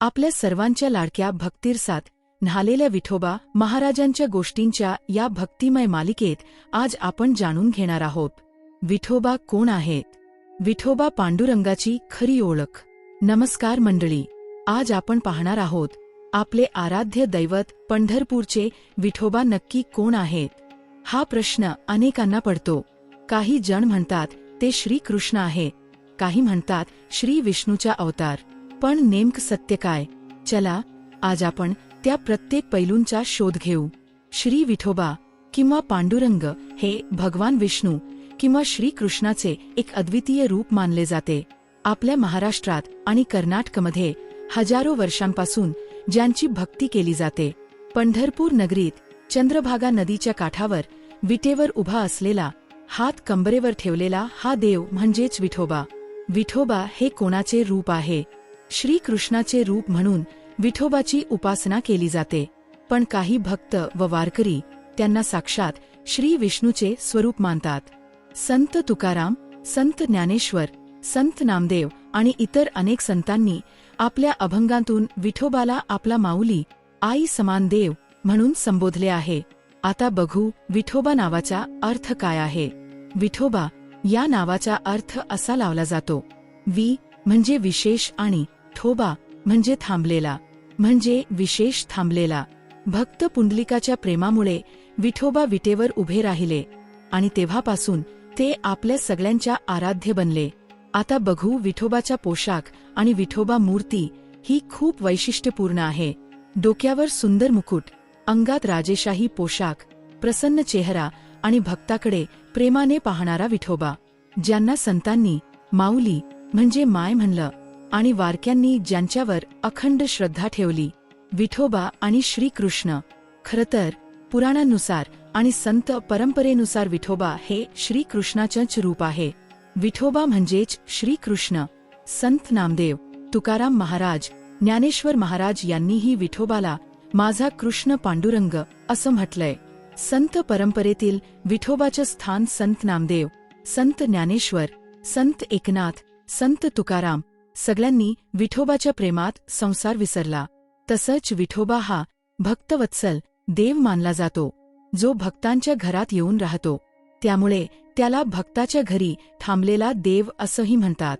आपल्या सर्वांच्या लाडक्या भक्तीरसात न्हालेल्या विठोबा महाराजांच्या गोष्टींच्या या भक्तिमय मालिकेत आज आपण जाणून घेणार आहोत. विठोबा कोण आहेत? विठोबा पांडुरंगाची खरी ओळख. नमस्कार मंडळी. आज आपण पाहणार आहोत आपले आराध्य दैवत पंढरपूरचे विठोबा नक्की कोण आहेत? हा प्रश्न अनेकांना पडतो. काही जण म्हणतात ते श्रीकृष्ण आहे. काही म्हणतात श्री विष्णूचा अवतार. पण नेमकं सत्य काय? चला आज आपण त्या प्रत्येक पैलूंचा शोध घेऊ. श्री विठोबा किंवा पांडुरंग हे भगवान विष्णू किंवा श्रीकृष्णाचे एक अद्वितीय रूप मानले जाते. आपल्या महाराष्ट्रात आणि कर्नाटकमध्ये हजारो वर्षांपासून ज्यांची भक्ती केली जाते. पंढरपूर नगरीत चंद्रभागा नदीच्या काठावर विटेवर उभा असलेला हात कंबरेवर ठेवलेला हा देव म्हणजेच विठोबा. विठोबा हे कोणाचे रूप आहे? श्रीकृष्णाचे रूप म्हणून विठोबाची उपासना केली जाते. पण काही भक्त व वारकरी त्यांना साक्षात श्री विष्णूचे स्वरूप मानतात. संत तुकाराम संत ज्ञानेश्वर संत नामदेव आणि इतर अनेक संतांनी आपल्या अभंगांतून विठोबाला आपला माऊली आई समान देव म्हणून संबोधले आहे. आता बघू विठोबा नावाचा अर्थ काय आहे. विठोबा या नावाचा अर्थ असा लावला जातो. वि म्हणजे विशेष आणि ठोबा म्हणजे थांबलेला म्हणजे विशेष थांबलेला. भक्त पुंडलिकाच्या प्रेमामुळे विठोबा विटेवर उभे राहिले आणि तेव्हापासून ते आपल्या सगळ्यांच्या आराध्य बनले. आता बघू विठोबाचा पोशाख आणि विठोबा मूर्ती ही खूप वैशिष्ट्यपूर्ण आहे. डोक्यावर सुंदर मुकुट अंगात राजेशाही पोशाख प्रसन्न चेहरा आणि भक्ताकडे प्रेमाने पाहणारा विठोबा ज्यांना संतांनी माऊली म्हणजे माय म्हणलं. आणि वारक्यांनी ज्यांच्यावर अखंड श्रद्धा ठेवली विठोबा आणि श्रीकृष्ण. खरं तर पुराणानुसार आणि संत परंपरेनुसार विठोबा हे श्रीकृष्णाचंच रूप आहे. विठोबा म्हणजेच श्रीकृष्ण. संत नामदेव तुकाराम महाराज ज्ञानेश्वर महाराज यांनीही विठोबाला माझा कृष्ण पांडुरंग असं म्हटलंय. संत परंपरेतील विठोबाचं स्थान संत नामदेव संत ज्ञानेश्वर संत एकनाथ संत तुकाराम सगळ्यांनी विठोबाच्या प्रेमात संसार विसरला. तसंच विठोबा हा भक्तवत्सल देव मानला जातो जो भक्तांच्या घरात येऊन राहतो. त्यामुळे त्याला भक्ताच्या घरी थांबलेला देव असंही म्हणतात.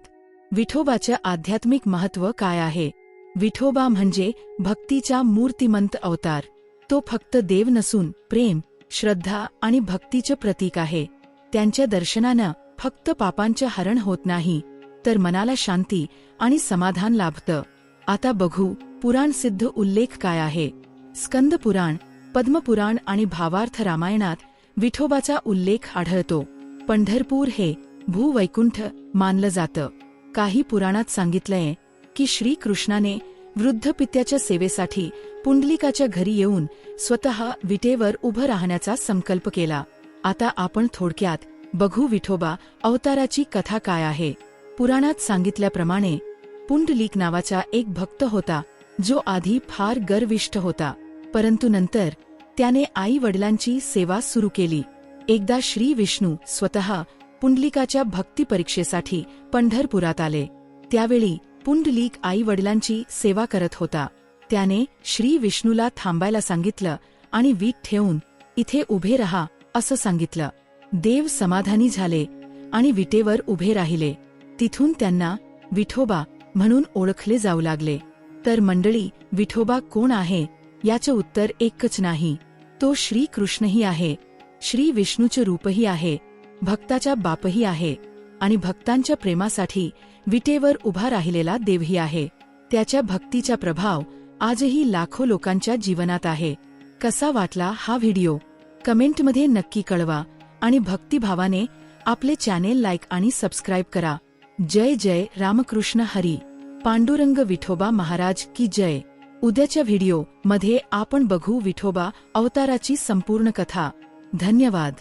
विठोबाचं आध्यात्मिक महत्त्व काय आहे? विठोबा म्हणजे भक्तीचा मूर्तिमंत अवतार. तो फक्त देव नसून प्रेम श्रद्धा आणि भक्तीचं प्रतीक आहे. त्यांच्या दर्शनानं फक्त पापांचं हरण होत नाही. तर मनाला शांती आणि समाधान लाभतं. आता बघू पुराण सिद्ध उल्लेख काय आहे. स्कंद पुराण पद्मपुराण आणि भावार्थ रामायणात विठोबाचा उल्लेख आढळतो. पंढरपूर हे भूवैकुंठ मानलं जातं. काही पुराणात सांगितलंय की श्रीकृष्णाने वृद्ध पित्याच्या सेवेसाठी पुंडलिकाच्या घरी येऊन स्वतः विटेवर उभं राहण्याचा संकल्प केला. आता आपण थोडक्यात बघू विठोबा अवताराची कथा काय आहे. पुराणात सांगितल्याप्रमाणे पुंडलिक नावाचा एक भक्त होता जो आधी फार गर्विष्ठ होता. परंतु नंतर त्याने आई वडिलांची सेवा सुरू केली. एकदा श्री विष्णू स्वतः पुंडलिकाच्या भक्ती परीक्षेसाठी पंढरपुरात आले. त्यावेळी पुंडलिक आई वडिलांची सेवा करत होता. त्याने श्री विष्णूला थांबायला सांगितलं आणि वीट ठेवून इथे उभे रहा असं सांगितलं. देव समाधानी झाले आणि विटेवर उभे राहिले. तिथून त्यांना विठोबा म्हणून ओळखले जाऊ लागले. तर मंडळी विठोबा कोण आहे? याचं उत्तर एकच नाही. तो श्रीकृष्णही आहे. श्री विष्णूचे रूपही आहे. भक्ताचा बापही आहे. आणि भक्तांच्या प्रेमासाठी विटेवर उभा राहिलेला देवही आहे. त्याच्या भक्तीचा प्रभाव आजही लाखो लोकांच्या जीवनात आहे. कसा वाटला हा व्हिडिओ? कमेंटमध्ये नक्की कळवा आणि भक्तिभावाने आपले चॅनेल लाईक आणि सबस्क्राईब करा. जय जय रामकृष्ण हरी. पांडुरंग विठोबा महाराज की जय. उद्याच्या व्हिडिओमध्ये आपण बघू विठोबा अवताराची संपूर्ण कथा. धन्यवाद.